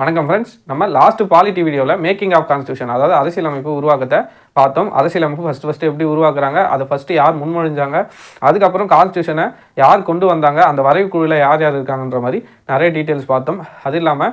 வணக்கம் ஃப்ரெண்ட்ஸ் நம்ம last polity வீடியோவில் மேக்கிங் ஆஃப் கான்ஸ்டியூஷன் அதாவது அரசியலமைப்பு உருவாக்கத்தை பார்த்தோம். அரசியலமைப்பு ஃபஸ்ட்டு ஃபஸ்ட்டு எப்படி உருவாக்குறாங்க அதை ஃபஸ்ட்டு யார் முன்மொழிஞ்சாங்க அதுக்கப்புறம் கான்ஸ்டியூஷனை யார் கொண்டு வந்தாங்க அந்த வரைவு குழுவில் யார் யார் இருக்காங்கன்ற மாதிரி நிறைய டீட்டெயில்ஸ் பார்த்தோம். அது இல்லாமல்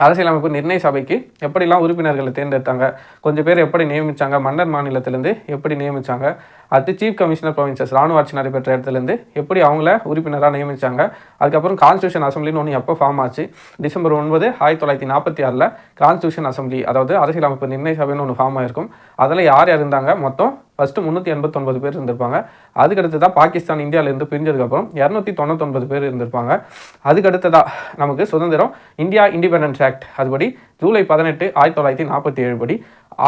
அரசியலமைப்பு நிர்ணய சபைக்கு எப்படிலாம் உறுப்பினர்களை தேர்ந்தெடுத்தாங்க? கொஞ்சம் பேர் எப்படி நியமித்தாங்க மன்னர் மாநிலத்திலேருந்து எப்படி நியமித்தாங்க அடுத்து சீஃப் கமிஷனர் ப்ரொவின்சஸ் ராணுவ ஆட்சி நடைபெற்ற இடத்துலேருந்து எப்படி அவங்கள உறுப்பினராக நியமிச்சாங்க? அதுக்கப்புறம் கான்ஸ்டியூஷன் அசம்பிளின்னு ஒன்று எப்போ ஃபார்ம் ஆச்சு? டிசம்பர் ஒன்பது ஆயிரத்தி தொள்ளாயிரத்தி நாற்பத்தி ஆறில் கான்ஸ்டியூஷன் அசம்பிளி அதாவது அரசியலமைப்பு நிர்ணய சபைன்னு ஒன்று ஃபார்ம் ஆயிருக்கும். அதில் யார் யார் இருந்தாங்க? மொத்தம் ஃபஸ்ட்டு முந்நூற்றி எண்பத்தொன்பது பேர் இருந்திருப்பாங்க. அதுக்கடுத்து தான் பாகிஸ்தான் இந்தியாவிலேருந்து பிரிஞ்சதுக்கப்புறம் இரநூத்தி தொண்ணூத்தொன்பது பேர் இருந்திருப்பாங்க. அதுக்கடுத்ததாக நமக்கு சுதந்திரம் இந்தியா இண்டிபெண்டன்ஸ் ஆக்ட் அதுபடி ஜூலை பதினெட்டு ஆயிரத்தி தொள்ளாயிரத்தி நாற்பத்தி ஏழு படி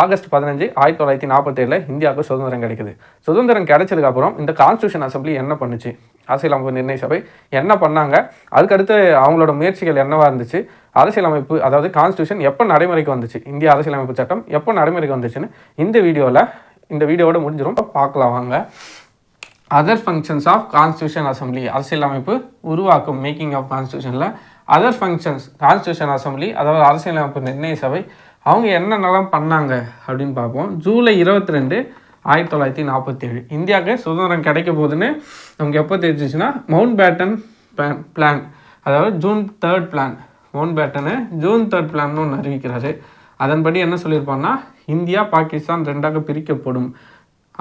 ஆகஸ்ட் பதினஞ்சு ஆயிரத்தி தொள்ளாயிரத்தி நாற்பத்தேழில் இந்தியாவுக்கு சுதந்திரம் கிடைக்குது. சுதந்திரம் கிடைச்சதுக்கப்புறம் இந்த கான்ஸ்டியூஷன் அசம்பிளி என்ன பண்ணுச்சு? அரசியலமைப்பு நிர்ணய சபை என்ன பண்ணாங்க? அதுக்கடுத்து அவங்களோட முயற்சிகள் என்னவாக இருந்துச்சு? அரசியலமைப்பு அதாவது கான்ஸ்டியூஷன் எப்போ நடைமுறைக்கு வந்துச்சு? இந்திய அரசியலமைப்பு சட்டம் எப்போ நடைமுறைக்கு வந்துச்சுன்னு இந்த வீடியோவில் இந்த வீடியோவோட முடிஞ்சிடும் பார்க்கலாம் வாங்க. Other functions of constitution assembly அரசியலமைப்பு உருவாக்கும் மேக்கிங் ஆஃப் கான்ஸ்டியூஷனில் அதர் ஃபங்க்ஷன்ஸ் கான்ஸ்டியூஷன் அசம்பிளி அதாவது அரசியலமைப்பு நிர்ணய சபை அவங்க என்னென்னலாம் பண்ணாங்க அப்படின்னு பார்ப்போம். ஜூலை இருபத்தி ரெண்டு ஆயிரத்தி தொள்ளாயிரத்தி நாற்பத்தி ஏழு இந்தியாவுக்கு சுதந்திரம் கிடைக்க போகுதுன்னு நமக்கு எப்போ தெரிஞ்சிச்சுன்னா மவுண்ட் பேட்டன் பிளான் பிளான் அதாவது June third plan Mountbatten June third பிளான்னு ஒன்று அறிவிக்கிறாரு. அதன்படி என்ன சொல்லியிருப்பான்னா இந்தியா பாகிஸ்தான் ரெண்டாக பிரிக்கப்படும்.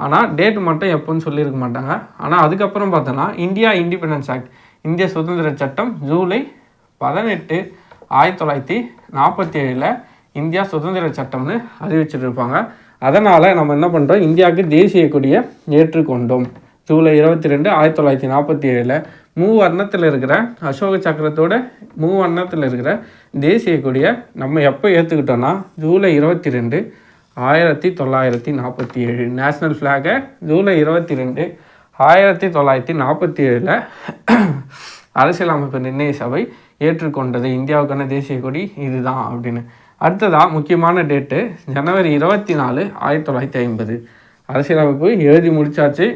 ஆனால் டேட் மட்டும் எப்போன்னு சொல்லியிருக்க மாட்டாங்க. ஆனால் அதுக்கப்புறம் பார்த்தோன்னா இந்தியா இண்டிபெண்டன்ஸ் ஆக்ட் இந்திய சுதந்திர சட்டம் ஜூலை பதினெட்டு ஆயிரத்தி தொள்ளாயிரத்தி நாற்பத்தி ஏழில் இந்தியா சுதந்திர சட்டம்னு அறிவிச்சிட்டு இருப்பாங்க அதனால் நம்ம என்ன பண்ணுறோம் இந்தியாவுக்கு தேசிய கொடியை ஏற்றுக்கொண்டோம். ஜூலை இருபத்தி ரெண்டு ஆயிரத்தி தொள்ளாயிரத்தி நாற்பத்தி ஏழில் மூவர்ணத்தில் இருக்கிற அசோக சக்கரத்தோட மூவர்ணத்தில் இருக்கிற தேசிய கொடியை நம்ம எப்போ ஏற்றுக்கிட்டோம்னா ஜூலை இருபத்தி ரெண்டு ஆயிரத்தி தொள்ளாயிரத்தி நாற்பத்தி ஏழு நேஷ்னல் ஃப்ளாகை ஜூலை இருபத்தி ரெண்டு ஆயிரத்தி தொள்ளாயிரத்தி நாற்பத்தி ஏழில் அரசியலமைப்பு நிர்ணய சபை ஏற்றுக்கொண்டது. இந்தியாவுக்கான தேசிய கொடி இதுதான் அப்படின்னு. அடுத்ததாக முக்கியமான டேட்டு ஜனவரி இருபத்தி நாலு ஆயிரத்தி தொள்ளாயிரத்தி ஐம்பது. அரசியலமைப்பு எழுதி முடிச்சாச்சு.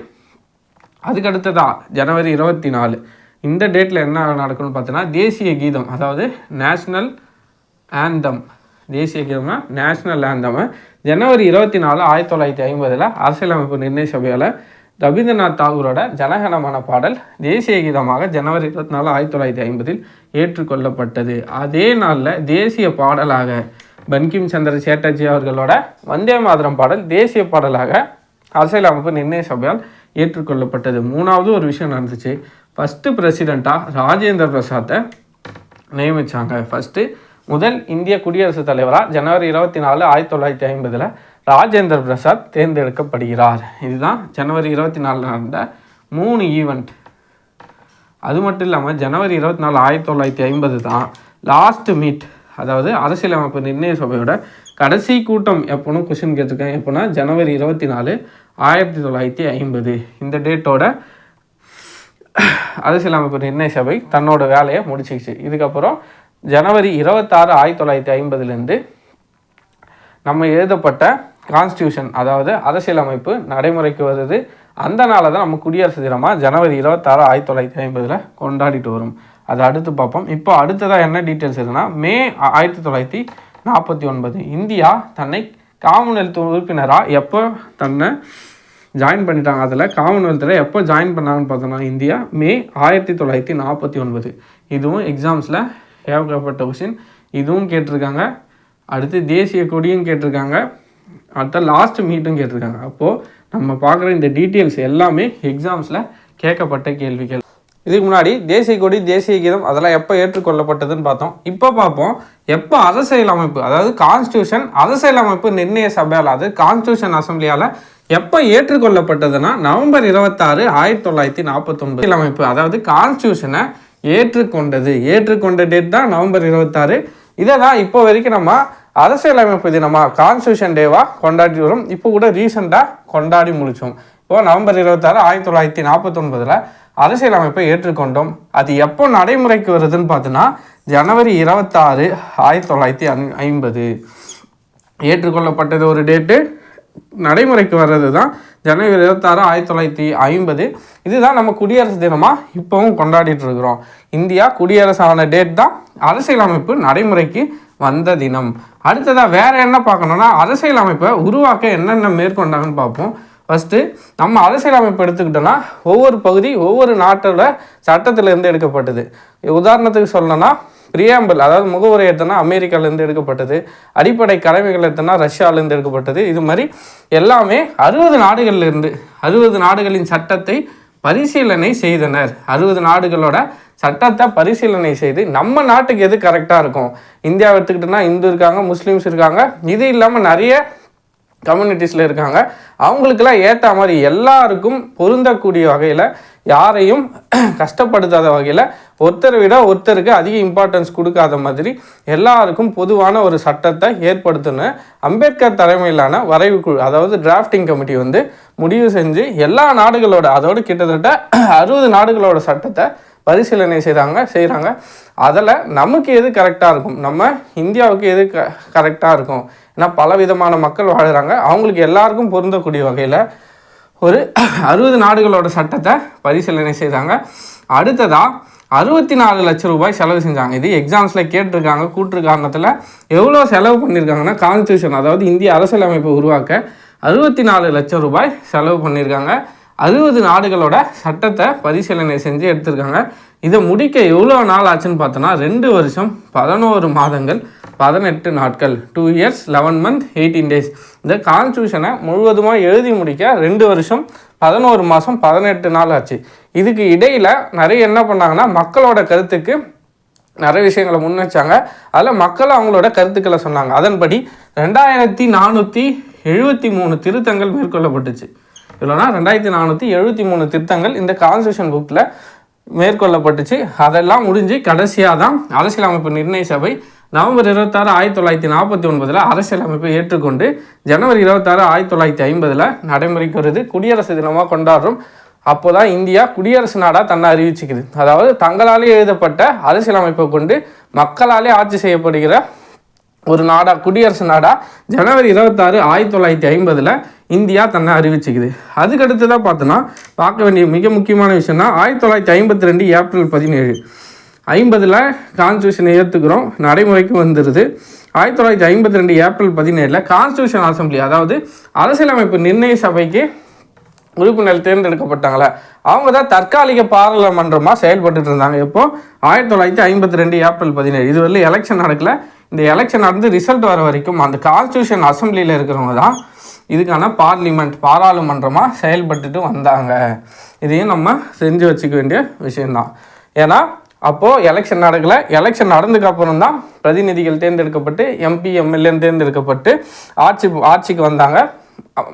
அதுக்கு அடுத்ததா ஜனவரி இருபத்தி நாலு இந்த டேட்டில் என்ன நடக்கணும்னு பார்த்தோன்னா தேசிய கீதம் அதாவது நேஷ்னல் ஆந்தம் தேசிய கீதம்னா நேஷ்னல் ஆந்தம் ஜனவரி இருபத்தி நாலு ஆயிரத்தி தொள்ளாயிரத்தி ஐம்பதில் அரசியலமைப்பு நிர்ணய சபையால் ரவீந்திரநாத் தாகூரோட ஜனகணமான பாடல் தேசிய கீதமாக ஜனவரி இருபத்தி நாலு ஆயிரத்தி தொள்ளாயிரத்தி ஐம்பதில் ஏற்றுக்கொள்ளப்பட்டது. அதே நாளில் தேசிய பாடலாக பன்கிம் சந்திர சேட்டர்ஜி அவர்களோட வந்தே மாதரம் பாடல் தேசிய பாடலாக அரசியலமைப்பு நிர்ணய சபையால் ஏற்றுக்கொள்ளப்பட்டது. மூணாவது ஒரு விஷயம் நடந்துச்சு. ஃபஸ்ட்டு பிரசிடெண்ட்டாக ராஜேந்திர பிரசாத்தை நியமித்தாங்க ஃபஸ்ட்டு முதல் இந்திய குடியரசுத் தலைவராக ஜனவரி இருபத்தி நாலு ஆயிரத்தி தொள்ளாயிரத்தி ஐம்பதில் ராஜேந்திர பிரசாத் தேர்ந்தெடுக்கப்படுகிறார். இதுதான் ஜனவரி இருபத்தி நாலில் நடந்த மூணு ஈவெண்ட் அது மட்டும் இல்லாமல் ஜனவரி இருபத்தி நாலு ஆயிரத்தி தொள்ளாயிரத்தி ஐம்பது தான் லாஸ்ட் மீட் அதாவது அரசியலமைப்பு நிர்ணய சபையோட கடைசி கூட்டம் எப்போனும் கொஷின் கேட்டிருக்கேன். எப்போனா ஜனவரி இருபத்தி நாலு ஆயிரத்தி தொள்ளாயிரத்தி ஐம்பது. இந்த டேட்டோட அரசியலமைப்பு நிர்ணய சபை தன்னோட வேலையை முடிச்சிக்கிச்சு இதுக்கப்புறம் ஜனவரி இருபத்தாறு ஆயிரத்தி தொள்ளாயிரத்தி ஐம்பதுலேருந்து நம்ம எழுதப்பட்ட கான்ஸ்டியூஷன் அதாவது அரசியலமைப்பு நடைமுறைக்கு வருது. அந்த நாளை தான் நம்ம குடியரசு தினமாக ஜனவரி இருபத்தாறு ஆயிரத்தி தொள்ளாயிரத்தி ஐம்பதில் கொண்டாடிட்டு வரும். அதை அடுத்து பார்ப்போம். இப்போ அடுத்ததாக என்ன டீட்டெயில்ஸ் இருக்குன்னா மே ஆயிரத்தி தொள்ளாயிரத்தி நாற்பத்தி ஒன்பது இந்தியா தன்னை காமன்வெல்த் உறுப்பினராக எப்போ தன்னை ஜாயின் பண்ணிட்டாங்க. அதில் காமன்வெல்த்தில் எப்போ ஜாயின் பண்ணாங்கன்னு பார்த்தோம்னா இந்தியா மே ஆயிரத்தி தொள்ளாயிரத்தி நாற்பத்தி ஒன்பது. இதுவும் எக்ஸாம்ஸில் ஏகப்பட்ட கொஷின் இதுவும் கேட்டிருக்காங்க. அடுத்து தேசிய கொடியும் கேட்டிருக்காங்க. அடுத்த லாஸ்ட் மீட்டும் கேட்டிருக்காங்க. அப்போது நம்ம பார்க்குற இந்த டீட்டெயில்ஸ் எல்லாமே எக்ஸாம்ஸில் கேட்கப்பட்ட கேள்விகள். இதுக்கு முன்னாடி தேசிய கொடி தேசிய கீதம் அதெல்லாம் எப்போ ஏற்றுக்கொள்ளப்பட்டதுன்னு பார்த்தோம். இப்போ பார்ப்போம். எப்போ அரசியலமைப்பு அதாவது கான்ஸ்டியூஷன் அரசியலமைப்பு நிர்ணய சபையால் அது கான்ஸ்டியூஷன் அசம்பிளியால் எப்போ ஏற்றுக்கொள்ளப்பட்டதுன்னா நவம்பர் இருபத்தாறு ஆயிரத்தி தொள்ளாயிரத்தி நாற்பத்தொன்பது அமைப்பு அதாவது கான்ஸ்டியூஷனை ஏற்றுக்கொண்டது. ஏற்றுக்கொண்ட டேட் தான் நவம்பர் இருபத்தாறு. இதை தான் இப்போ வரைக்கும் நம்ம அரசியலமைப்பு தினமாக கான்ஸ்டியூஷன் டேவாக கொண்டாடி வரும். இப்போ கூட ரீசெண்டாக கொண்டாடி முடித்தோம் இப்போ நவம்பர் இருபத்தாறு ஆயிரத்தி தொள்ளாயிரத்தி நாற்பத்தொன்பதில் அரசியல் அமைப்பை ஏற்றுக்கொண்டோம். அது எப்போ நடைமுறைக்கு வருதுன்னு பார்த்தோன்னா ஜனவரி இருபத்தாறு ஆயிரத்தி தொள்ளாயிரத்தி ஐம்பது. ஏற்றுக்கொள்ளப்பட்டது ஒரு டேட்டு நடைமுறைக்கு வர்றது தான் ஜனவரி இருபத்தாறு ஆயிரத்தி தொள்ளாயிரத்தி ஐம்பது. இதுதான் நம்ம குடியரசு தினமாக இப்போவும் கொண்டாடிட்டு இருக்கிறோம். இந்தியா குடியரசு ஆன டேட் தான். அரசியலமைப்பு நடைமுறைக்கு வந்த தினம். அடுத்ததாக வேற என்ன பார்க்கணும்னா அரசியலமைப்பை உருவாக்க என்னென்ன மேற்கொண்டாங்கன்னு பார்ப்போம். ஃபஸ்ட்டு நம்ம அரசியலமைப்பு எடுத்துக்கிட்டோன்னா ஒவ்வொரு பகுதி ஒவ்வொரு நாட்டோட சட்டத்திலேருந்து எடுக்கப்பட்டது. உதாரணத்துக்கு சொல்லணும்னா பிரியாம்பிள் அதாவது முகவுரை எடுத்தோன்னா அமெரிக்காலேருந்து எடுக்கப்பட்டது அடிப்படை கடமைகள் எடுத்தோன்னா ரஷ்யாவிலேருந்து எடுக்கப்பட்டது இது மாதிரி எல்லாமே அறுபது நாடுகள்லேருந்து அறுபது நாடுகளின் சட்டத்தை பரிசீலனை செய்தனர். அறுபது நாடுகளோட சட்டத்தை பரிசீலனை செய்து நம்ம நாட்டுக்கு எது கரெக்டாக இருக்கும்? இந்தியாவை எடுத்துக்கிட்டோன்னா இந்து இருக்காங்க முஸ்லீம்ஸ் இருக்காங்க இது இல்லாமல் நிறைய கம்யூனிட்டிஸில் இருக்காங்க. அவங்களுக்கெல்லாம் ஏற்ற மாதிரி எல்லாருக்கும் பொருந்தக்கூடிய வகையில் யாரையும் கஷ்டப்படுத்தாத வகையில் ஒருத்தரை விட ஒருத்தருக்கு அதிக இம்பார்ட்டன்ஸ் கொடுக்காத மாதிரி எல்லாருக்கும் பொதுவான ஒரு சட்டத்தை ஏற்படுத்தின அம்பேத்கர் தலைமையிலான வரைவு குழு அதாவது டிராஃப்டிங் கமிட்டி வந்து முடிவு செஞ்சு எல்லா நாடுகளோட அதோடு கிட்டத்தட்ட அறுபது நாடுகளோட சட்டத்தை பரிசீலனை செய்கிறாங்க செய்கிறாங்க அதில் நமக்கு எது கரெக்டாக இருக்கும்? நம்ம இந்தியாவுக்கு எது க கரெக்டாக இருக்கும்? ஏன்னா பல விதமான மக்கள் வாழ்கிறாங்க அவங்களுக்கு எல்லாருக்கும் பொருந்தக்கூடிய வகையில் ஒரு அறுபது நாடுகளோட சட்டத்தை பரிசீலனை செய்தாங்க. அடுத்ததாக அறுபத்தி நாலு லட்சம் ரூபாய் செலவு செஞ்சாங்க. இது எக்ஸாம்ஸில் கேட்டிருக்காங்க கூட்டுரு காரணத்தில் எவ்வளோ செலவு பண்ணியிருக்காங்கன்னா கான்ஸ்டியூஷன் அதாவது இந்திய அரசியலமைப்பை உருவாக்க அறுபத்தி நாலு லட்சம் ரூபாய் செலவு பண்ணியிருக்காங்க. அறுபது நாடுகளோட சட்டத்தை பரிசீலனை செஞ்சு எடுத்திருக்காங்க. இதை முடிக்க எவ்வளோ நாள் ஆச்சுன்னு பார்த்தோன்னா ரெண்டு வருஷம் பதினோரு மாதங்கள் பதினெட்டு நாட்கள் two years eleven month eighteen days இந்த கான்ஸ்டியூஷனை முழுவதுமாக எழுதி முடிக்க ரெண்டு வருஷம் பதினோரு மாதம் பதினெட்டு நாள் ஆச்சு. இதுக்கு இடையில் நிறைய என்ன பண்ணாங்கன்னா மக்களோட கருத்துக்கு நிறைய விஷயங்களை முன் வச்சாங்க அதில் மக்கள் அவங்களோட கருத்துக்களை சொன்னாங்க. அதன்படி ரெண்டாயிரத்தி நானூற்றி எழுபத்தி மூணு திருத்தங்கள் மேற்கொள்ளப்பட்டுச்சு. இவ்வளோனா ரெண்டாயிரத்தி நானூற்றி எழுபத்தி மூணு திருத்தங்கள் இந்த கான்ஸ்டியூஷன் புக்கில் மேற்கொள்ளப்பட்டுச்சு. அதெல்லாம் முடிஞ்சு கடைசியாக தான் அரசியலமைப்பு நிர்ணய சபை நவம்பர் இருபத்தாறு ஆயிரத்தி தொள்ளாயிரத்தி நாற்பத்தி ஒன்பதில் அரசியலமைப்பை ஏற்றுக்கொண்டு ஜனவரி இருபத்தாறு ஆயிரத்தி தொள்ளாயிரத்தி ஐம்பதில் நடைமுறைக்கு வருது குடியரசு தினமாக கொண்டாடுறோம். அப்போ தான் இந்தியா குடியரசு நாடாக தன்னை அறிவிச்சுக்குது. அதாவது தங்களாலே எழுதப்பட்ட அரசியலமைப்பை கொண்டு மக்களாலே ஆட்சி செய்யப்படுகிற ஒரு நாடா குடியரசு நாடா ஜனவரி இருபத்தாறு ஆயிரத்தி தொள்ளாயிரத்தி ஐம்பதில் இந்தியா தன்னை அறிவிச்சுக்குது. அதுக்கடுத்து தான் பார்த்தோன்னா பார்க்க வேண்டிய மிக முக்கியமான விஷயம்னா ஆயிரத்தி தொள்ளாயிரத்தி ஐம்பத்தி ரெண்டு ஏப்ரல் பதினேழு. ஐம்பதில் கான்ஸ்டியூஷனை ஏற்றுக்கிறோம் நடைமுறைக்கு வந்துடுது ஆயிரத்தி தொள்ளாயிரத்தி ஐம்பத்தி ரெண்டு ஏப்ரல் பதினேழில் கான்ஸ்டியூஷன் அசம்பிளி அதாவது அரசியலமைப்பு நிர்ணய சபைக்கு உறுப்பினர் தேர்ந்தெடுக்கப்பட்டாங்களே. அவங்க தான் தற்காலிக பாராளுமன்றமாக செயல்பட்டு இருந்தாங்க இப்போ ஆயிரத்தி தொள்ளாயிரத்தி ஐம்பத்தி ரெண்டு ஏப்ரல் பதினேழு இது வரல எலெக்ஷன் நடக்கல. இந்த எலெக்ஷன் நடந்து ரிசல்ட் வர வரைக்கும் அந்த கான்ஸ்டியூஷன் அசம்பிளியில் இருக்கிறவங்க தான் இதுக்கான பார்லிமெண்ட் பாராளுமன்றமாக செயல்பட்டுட்டு வந்தாங்க. இதையும் நம்ம செஞ்சு வச்சுக்க வேண்டிய விஷயம்தான். ஏன்னா அப்போது எலெக்ஷன் நடக்கலை. எலெக்ஷன் நடந்ததுக்கு அப்புறம் தான் பிரதிநிதிகள் தேர்ந்தெடுக்கப்பட்டு எம்பி எம்எல்ஏன்னு தேர்ந்தெடுக்கப்பட்டு ஆட்சி ஆட்சிக்கு வந்தாங்க.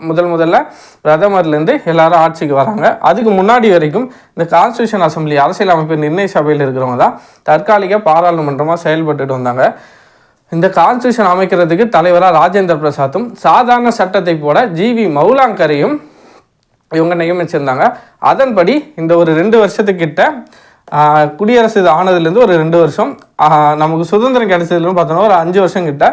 முதல் முதல்ல பிரதமர்லேருந்து எல்லாரும் ஆட்சிக்கு வராங்க. அதுக்கு முன்னாடி வரைக்கும் இந்த கான்ஸ்டியூஷன் அசம்பிளி அரசியலமைப்பு நிர்ணய சபையில் இருக்கிறவங்க தான் தற்காலிக பாராளுமன்றமாக செயல்பட்டுட்டு வந்தாங்க. இந்த கான்ஸ்டியூஷன் அமைக்கிறதுக்கு தலைவராக ராஜேந்திர பிரசாத்தும் சாதாரண சட்டத்தை போட ஜிவி மௌலாங்கரையும் இவங்க நியமிச்சிருந்தாங்க. அதன்படி இந்த ஒரு ரெண்டு வருஷத்துக்கிட்ட குடியரசு இது ஆனதுலேருந்து ஒரு ரெண்டு வருஷம். நமக்கு சுதந்திரம் கிடைச்சதுலேருந்து பார்த்தோன்னா ஒரு அஞ்சு வருஷம் கிட்ட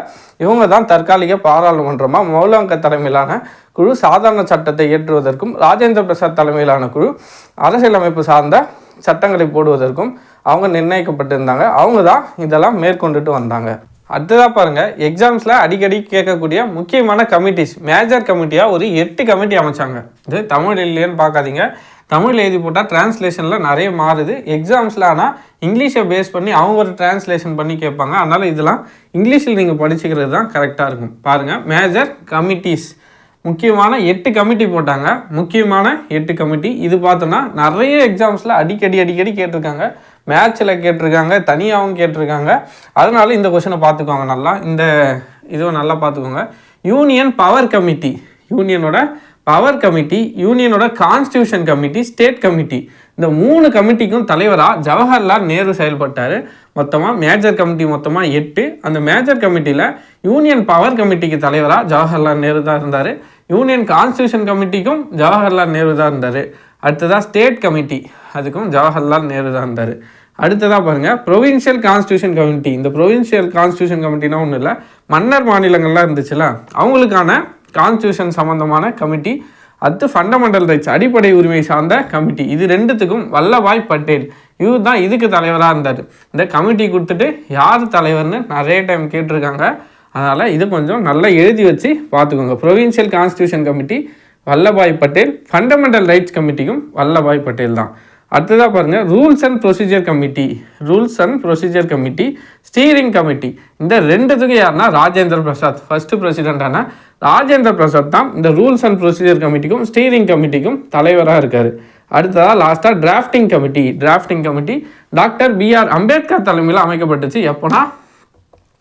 இவங்க தான் தற்காலிக பாராளுமன்றமாக மௌலாங்க தலைமையிலான குழு சாதாரண சட்டத்தை இயற்றுவதற்கும் ராஜேந்திர பிரசாத் தலைமையிலான குழு அரசியலமைப்பு சார்ந்த சட்டங்களை போடுவதற்கும் அவங்க நிர்ணயிக்கப்பட்டிருந்தாங்க. அவங்க தான் இதெல்லாம் மேற்கொண்டுட்டு வந்தாங்க. அடுத்ததாக பாருங்கள் எக்ஸாம்ஸில் அடிக்கடி கேட்கக்கூடிய முக்கியமான கமிட்டிஸ் மேஜர் கமிட்டியாக ஒரு எட்டு கமிட்டி அமைச்சாங்க. இது தமிழ் இல்லையன்னு பார்க்காதீங்க. தமிழ் எழுதி போட்டால் டிரான்ஸ்லேஷனில் நிறைய மாறுது. எக்ஸாம்ஸில் ஆனால் இங்கிலீஷை பேஸ் பண்ணி அவங்க ஒரு டிரான்ஸ்லேஷன் பண்ணி கேட்பாங்க. அதனால் இதெல்லாம் இங்கிலீஷில் நீங்கள் படிச்சுக்கிறது தான் கரெக்டாக இருக்கும். பாருங்கள் மேஜர் கமிட்டிஸ் முக்கியமான எட்டு கமிட்டி போட்டாங்க. முக்கியமான எட்டு கமிட்டி இது பார்த்தோன்னா நிறைய எக்ஸாம்ஸில் அடிக்கடி அடிக்கடி கேட்டிருக்காங்க. மேட்ச்சில் கேட்டிருக்காங்க தனியாகவும் கேட்டிருக்காங்க. அதனால இந்த கொஷனை பார்த்துக்கோங்க நல்லா. இந்த இதுவும் நல்லா பார்த்துக்கோங்க. யூனியன் பவர் கமிட்டி யூனியனோட பவர் கமிட்டி யூனியனோட கான்ஸ்டியூஷன் கமிட்டி ஸ்டேட் கமிட்டி இந்த மூணு கமிட்டிக்கும் தலைவராக ஜவஹர்லால் நேரு செயல்பட்டார். மொத்தமாக மேஜர் கமிட்டி மொத்தமாக எட்டு. அந்த மேஜர் கமிட்டியில் யூனியன் பவர் கமிட்டிக்கு தலைவராக ஜவஹர்லால் நேரு தான் இருந்தார். யூனியன் கான்ஸ்டியூஷன் கமிட்டிக்கும் ஜவஹர்லால் நேரு தான் இருந்தார். அடுத்ததாக ஸ்டேட் கமிட்டி அதுக்கும் ஜவஹர்லால் நேரு தான் இருந்தார். அடுத்ததாக பாருங்கள் ப்ரொவின்ஷியல் கான்ஸ்டியூஷன் கமிட்டி இந்த ப்ரொவின்ஷியல் கான்ஸ்டியூஷன் கமிட்டினா ஒன்றும் இல்லை மன்னர் மாநிலங்கள்லாம் இருந்துச்சுல அவங்களுக்கான கான்ஸ்டியூஷன் சம்மந்தமான கமிட்டி அடுத்து ஃபண்டமெண்டல் ரைட்ஸ் அடிப்படை உரிமை சார்ந்த கமிட்டி இது ரெண்டுத்துக்கும் வல்லபாய் பட்டேல். இவர் தான் இதுக்கு தலைவராக இருந்தார். இந்த கமிட்டி கொடுத்துட்டு யார் தலைவர்னு நிறைய டைம் கேட்டிருக்காங்க. அதனால் இது கொஞ்சம் நல்லா எழுதி வச்சு பார்த்துக்கோங்க. Provincial constitution committee Vallabhbhai Patel fundamental rights கமிட்டிக்கும் வல்லபாய் பட்டேல் தான். அடுத்ததாக பாருங்கள் rules and procedure committee rules and procedure committee steering committee இந்த ரெண்டுத்துக்கும் யாருன்னா ராஜேந்திர பிரசாத். ஃபஸ்ட்டு பிரசிடென்டான ராஜேந்திர பிரசாத் தான் இந்த ரூல்ஸ் அண்ட் ப்ரொசீஜர் கமிட்டிக்கும் ஸ்டீரிங் கமிட்டிக்கும் தலைவராக இருக்கார். அடுத்ததாக லாஸ்ட்டாக drafting committee drafting committee doctor PR Ambedkar தலைமையில் அமைக்கப்பட்டுச்சு. எப்போனா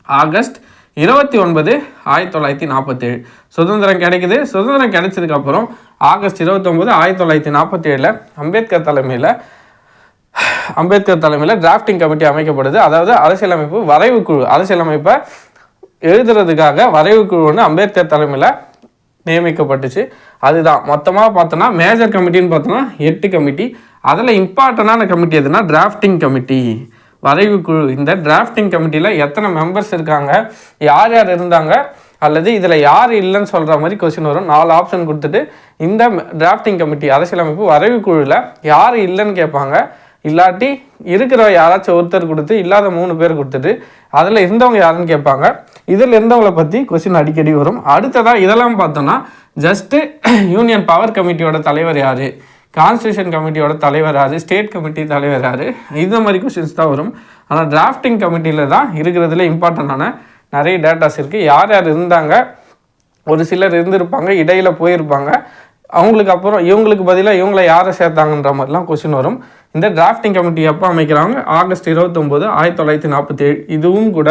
ஆகஸ்ட் இருபத்தி ஒன்பது ஆயிரத்தி தொள்ளாயிரத்தி நாற்பத்தேழு. சுதந்திரம் கிடைக்குது. சுதந்திரம் கிடைச்சதுக்கப்புறம் ஆகஸ்ட் இருபத்தொம்போது ஆயிரத்தி தொள்ளாயிரத்தி நாற்பத்தி ஏழில் அம்பேத்கர் தலைமையில் அம்பேத்கர் தலைமையில் டிராஃப்டிங் கமிட்டி அமைக்கப்படுது. அதாவது அரசியலமைப்பு வரைவு குழு அரசியலமைப்பை எழுதுறதுக்காக வரைவு குழு ஒன்று அம்பேத்கர் தலைமையில் நியமிக்கப்பட்டுச்சு. அதுதான். மொத்தமாக பார்த்தோன்னா மேஜர் கமிட்டின்னு பார்த்தோன்னா எட்டு கமிட்டி அதில் இம்பார்ட்டண்டான கமிட்டி எதுனா டிராஃப்டிங் கமிட்டி வரைவு குழு. இந்த டிராஃப்டிங் கமிட்டியில் எத்தனை மெம்பர்ஸ் இருக்காங்க யார் யார் இருந்தாங்க அல்லது இதில் யார் இல்லைன்னு சொல்கிற மாதிரி கொஸ்டின் வரும். நாலு ஆப்ஷன் கொடுத்துட்டு இந்த டிராஃப்டிங் கமிட்டி அரசியலமைப்பு வரைவு குழுவில் யார் இல்லைன்னு கேட்பாங்க. இல்லாட்டி இருக்கிற யாராச்சும் ஒருத்தர் கொடுத்து இல்லாத மூணு பேர் கொடுத்துட்டு அதில் இருந்தவங்க யாருன்னு கேட்பாங்க. இதில் இருந்தவங்களை பற்றி கொஸ்டின் அடிக்கடி வரும். அடுத்ததாக இதெல்லாம் பார்த்தோன்னா ஜஸ்ட்டு யூனியன் பவர் கமிட்டியோட தலைவர் யார்? கான்ஸ்டியூஷன் கமிட்டியோட தலைவர் யார்? ஸ்டேட் கமிட்டி தலைவர் யார்? இந்த மாதிரி கொஷின்ஸ் தான் வரும். ஆனால் டிராஃப்டிங் கமிட்டியில் தான் இருக்கிறதுல இம்பார்ட்டண்ட்டான நிறைய டேட்டாஸ் இருக்குது யார் யார் இருந்தாங்க? ஒரு சிலர் இருந்திருப்பாங்க இடையில் போயிருப்பாங்க. அவங்களுக்கு அப்புறம் இவங்களுக்கு பதிலாக இவங்களை யாரை சேர்த்தாங்கன்ற மாதிரிலாம் கொஸ்டின் வரும். இந்த டிராஃப்டிங் கமிட்டி எப்போ அமைக்கிறாங்க? ஆகஸ்ட் இருபத்தொம்போது ஆயிரத்தி தொள்ளாயிரத்தி நாற்பத்தி ஏழு இதுவும் கூட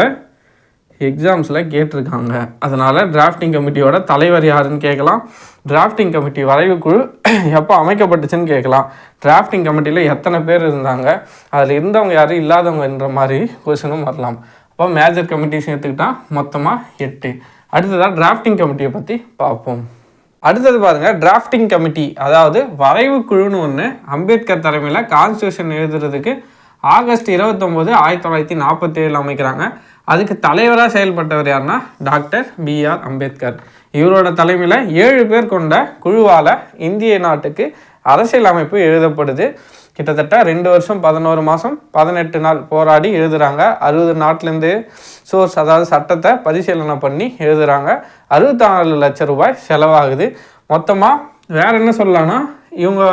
எக்ஸாம்ஸில் கேட்டிருக்காங்க. அதனால் டிராஃப்டிங் கமிட்டியோட தலைவர் யாருன்னு கேட்கலாம். டிராஃப்டிங் கமிட்டி வரைவு குழு எப்போ அமைக்கப்பட்டுச்சுன்னு கேட்கலாம். டிராஃப்டிங் கமிட்டியில் எத்தனை பேர் இருந்தாங்க? அதில் இருந்தவங்க யாரும் இல்லாதவங்கன்ற மாதிரி கொஸ்டினும் வரலாம். அப்போ மேஜர் கமிட்டி சேர்த்துக்கிட்டா மொத்தமாக எட்டு. அடுத்ததாக டிராஃப்டிங் கமிட்டியை பற்றி பார்ப்போம். அடுத்தது பாருங்க டிராஃப்டிங் கமிட்டி அதாவது வரைவு குழுன்னு ஒன்று அம்பேத்கர் தலைமையில் கான்ஸ்டியூஷன் எழுதுறதுக்கு ஆகஸ்ட் இருபத்தொம்போது ஆயிரத்தி தொள்ளாயிரத்தி நாற்பத்தி ஏழில் அமைக்கிறாங்க. அதுக்கு தலைவராக செயல்பட்டவர் யாருன்னா டாக்டர் பிஆர் அம்பேத்கர். இவரோட தலைமையில் ஏழு பேர் கொண்ட குழுவால் இந்திய நாட்டுக்கு அரசியல் அமைப்பு எழுதப்படுது. கிட்டத்தட்ட ரெண்டு வருஷம் பதினோரு மாதம் பதினெட்டு நாள் போராடி எழுதுகிறாங்க அறுபது நாட்டிலேருந்து சோர்ஸ் அதாவது சட்டத்தை பரிசீலனை பண்ணி எழுதுகிறாங்க அறுபத்தாறு லட்சம் ரூபாய் செலவாகுது. மொத்தமாக வேற என்ன சொல்லலாம்னா இவங்க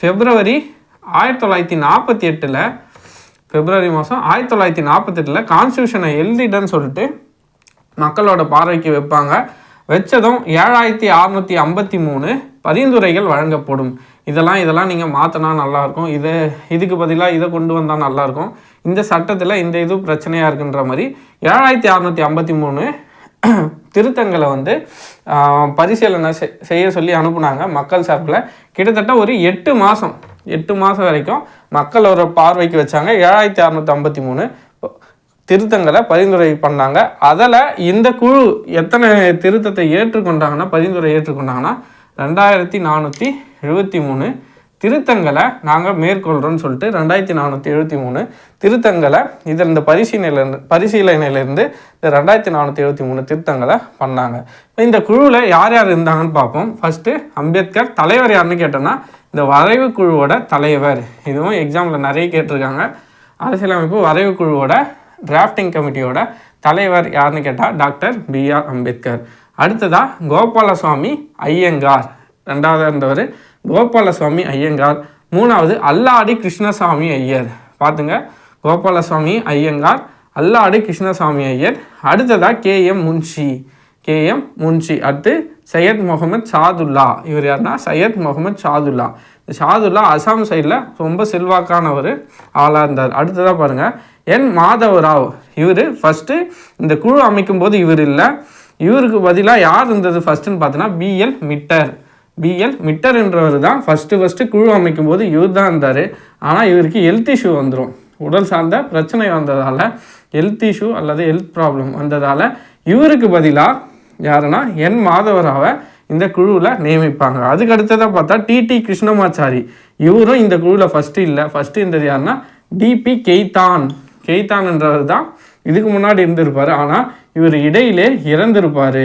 பிப்ரவரி ஆயிரத்தி தொள்ளாயிரத்தி நாற்பத்தி எட்டில் பிப்ரவரி மாதம் ஆயிரத்தி தொள்ளாயிரத்தி நாற்பத்தெட்டில் கான்ஸ்டியூஷனை எழுதிட்டேன்னு சொல்லிட்டு மக்களோட பார்வைக்கு வைப்பாங்க. வச்சதும் ஏழாயிரத்தி அறநூற்றி ஐம்பத்தி மூணு பரிந்துரைகள் வழங்கப்படும். இதெல்லாம் இதெல்லாம் நீங்கள் மாற்றினா நல்லாயிருக்கும். இது இதுக்கு பதிலாக இதை கொண்டு வந்தால் நல்லாயிருக்கும். இந்த சட்டத்தில் இந்த இது பிரச்சனையாக இருக்குன்ற மாதிரி ஏழாயிரத்தி அறநூற்றி ஐம்பத்தி மூணு திருத்தங்களை வந்து பரிசீலனை செய்ய சொல்லி அனுப்புனாங்க மக்கள் சார்பில். கிட்டத்தட்ட ஒரு எட்டு மாதம் எட்டு மாதம் வரைக்கும் மக்கள் ஒரு பார்வைக்கு வச்சாங்க. ஏழாயிரத்தி அறநூற்றி ஐம்பத்தி மூணு திருத்தங்களை பரிந்துரை பண்ணாங்க. அதில் இந்த குழு எத்தனை திருத்தத்தை ஏற்றுக்கொண்டாங்கன்னா பரிந்துரை ஏற்றுக்கொண்டாங்கன்னா ரெண்டாயிரத்தி நானூற்றி எழுபத்தி மூணு திருத்தங்களை நாங்கள் மேற்கொள்கிறோம்னு சொல்லிட்டு ரெண்டாயிரத்தி நானூற்றி எழுபத்தி மூணு திருத்தங்களை இதில் இந்த பரிசீலனையிலேருந்து பரிசீலனையிலேருந்து இந்த ரெண்டாயிரத்தி நானூற்றி எழுபத்தி மூணு திருத்தங்களை பண்ணாங்க. இந்த குழுவில் யார் யார் இருந்தாங்கன்னு பார்ப்போம். ஃபஸ்ட்டு அம்பேத்கர் தலைவர் யாருன்னு கேட்டோன்னா இந்த வரைவு குழுவோட தலைவர் இதுவும் எக்ஸாமில் நிறைய கேட்டிருக்காங்க. அரசியலமைப்பு வரைவு குழுவோட டிராஃப்டிங் கமிட்டியோட தலைவர் யாருன்னு கேட்டால் டாக்டர் பிஆர் அம்பேத்கர். அடுத்ததாக கோபாலசுவாமி ஐயங்கார். ரெண்டாவது இருந்தவர் கோபாலசுவாமி ஐயங்கார். மூணாவது அல்லாடி கிருஷ்ணசாமி ஐயர். பார்த்துங்க கோபாலசுவாமி ஐயங்கார் அல்லாடி கிருஷ்ணசாமி ஐயர். அடுத்ததாக கேஎம் முன்ஷி. கேஎம் முன்ஷி அடுத்து சையத் முகமது சாதுல்லா. இவர் யாருன்னா சையத் முகமது சாதுல்லா. இந்த சாதுல்லா அசாம் சைடில் ரொம்ப செல்வாக்கான ஒரு ஆளாக இருந்தார். அடுத்ததாக பாருங்கள் என் மாதவராவ். இவர் ஃபஸ்ட்டு இந்த குழு அமைக்கும் போது இவர் இல்லை. இவருக்கு பதிலாக யார் இருந்தது ஃபஸ்ட்டுன்னு பார்த்தோன்னா பிஎல் மிட்டர். பிஎல் மிட்டர் என்றவர் தான் ஃபஸ்ட்டு ஃபஸ்ட்டு குழு அமைக்கும் போது இவர் தான் இருந்தார். ஆனால் இவருக்கு ஹெல்த் இஷ்யூ வந்துடும் உடல் சார்ந்த பிரச்சனை வந்ததால் ஹெல்த் இஷ்யூ அல்லது ஹெல்த் ப்ராப்ளம் வந்ததால் இவருக்கு பதிலாக யாருன்னா என் மாதவராவை இந்த குழுவில் நியமிப்பாங்க. அதுக்கு அடுத்ததாக பார்த்தா டிடி கிருஷ்ணமாச்சாரி. இவரும் இந்த குழுவில் ஃபஸ்ட்டு இல்லை. ஃபஸ்ட்டு இருந்தது யாருன்னா டிபி கெய்தான். கெய்தான் என்றவர் தான் இதுக்கு முன்னாடி இருந்திருப்பார். ஆனால் இவர் இடையிலே இறந்திருப்பார்.